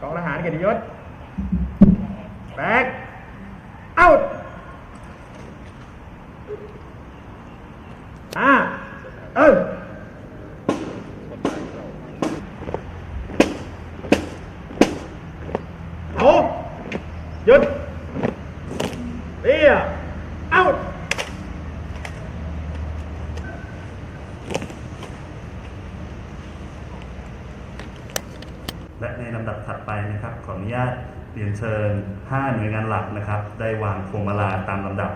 กองทหารเกียรติยศแบกเอาอ่าเออโอ้หยุดเรียเอา และในลำดับถัดไปนะครับ ขออนุญาตเรียนเชิญ 5 หน่วยงานหลักนะครับ ได้วางพวงมาลาตามลำดับ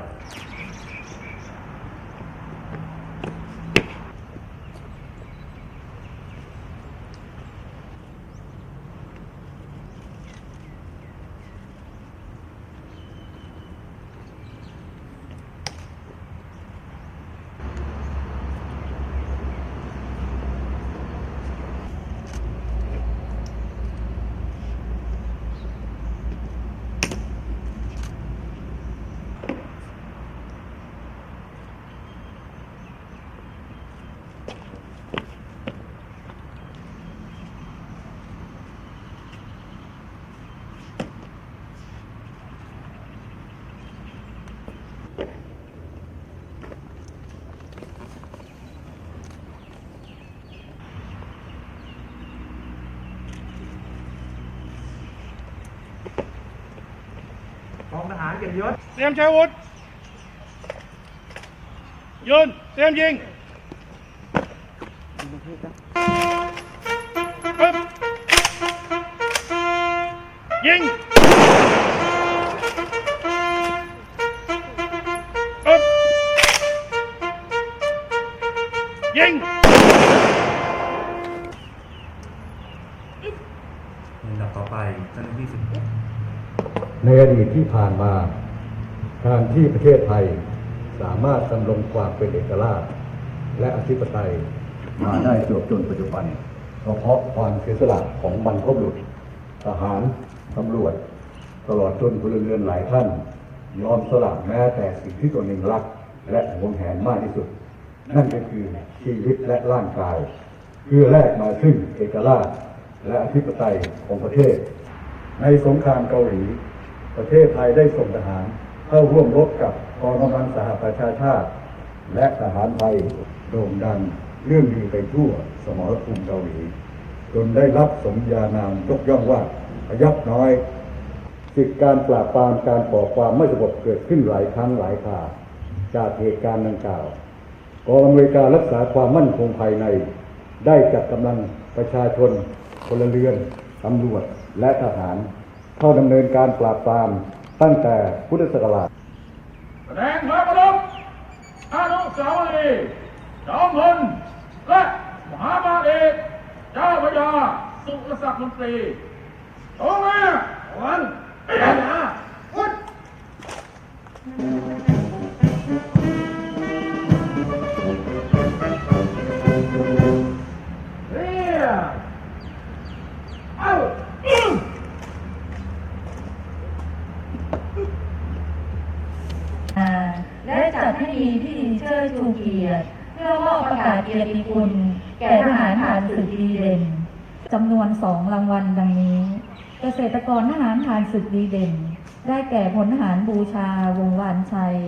กองทหารเกียรติยศเตรียมใช้อาวุธยืนเตรียมยิงปึ๊บยิงปึ๊บยิงลำดับต่อไปเจ้าหน้าที่สิบ ในอดีตที่ผ่านมา การที่ประเทศไทยสามารถดำรงความเป็นเอกราช และอธิปไตยมาได้จบจนปัจจุบันก็เพราะความเสียสละของบรรพบุรุษทหารตำรวจ ตลอดจนพลเรือนหลายท่าน ยอมสละแม้แต่สิ่งที่ตนเองรัก และหวงแหนมากที่สุด นั่นก็คือชีวิตและร่างกาย เพื่อแลกมาซึ่งเอกราช และอธิปไตยของประเทศ ในสงครามเกาหลี ประเทศไทยได้ส่งทหารเข้าร่วมรบกับกองกำลังสหประชาชาติ และทหารไทยโด่งดังเรื่องลือไปทั่วสมรภูมิเกาหลีจนได้รับสมญานามยกย่องว่าพยับน้อยสิทธิการปราบปรามการก่อความไม่สงบเกิดขึ้นหลายครั้งหลายคราจากเหตุการณ์ดังกล่าวกองอำนวยการรักษาความมั่นคงภายใน ได้จัดกำลังประชาชนพลเรือนตำรวจและทหาร เข้าดำเนินการปราบปรามตั้งแต่พุทธศักราชแสดงพระบรมอนุสาวรีย์จอมพลและมหาบาเอกเจ้าพระยาสุรศักดิ์มนตรีตรงนี้ และจัดให้มีพิธีเชิดชูเกียรติเพื่อมอบประกาศเกียรติคุณ แก่ทหารผ่านศึกดีเด่นจำนวนสองรางวัลดังนี้ เกษตรกรทหารผ่านศึกดีเด่น ได้แก่พลทหารบูชาวงวานชัย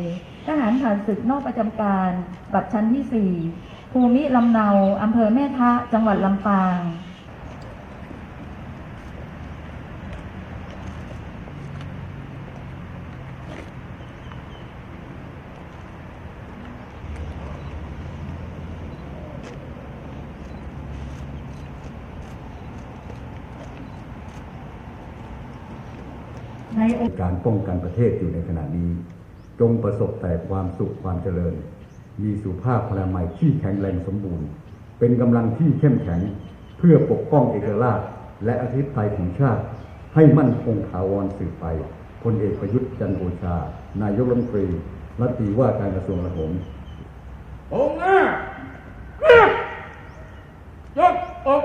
ทหารผ่านศึกนอกประจำการแบัตรชั้นที่สี่ภูมิลำเนาอำเภอแม่ทะจังหวัดลำปาง ในการป้องกันประเทศอยู่ในขณะนี้ จงประสบแต่ความสุขความเจริญ มีสุภาพพลามัยที่แข็งแรงสมบูรณ์ เป็นกำลังที่เข้มแข็งเพื่อปกป้องเอกราช และอธิปไตยของชาติ ให้มั่นคงถาวรสืบไปพลเอกประยุทธ์จันโอชา นายกรัฐมนตรีรัฐมนตรีว่าการกระทรวงกลาโหมตรงหน้าเรียบยกอก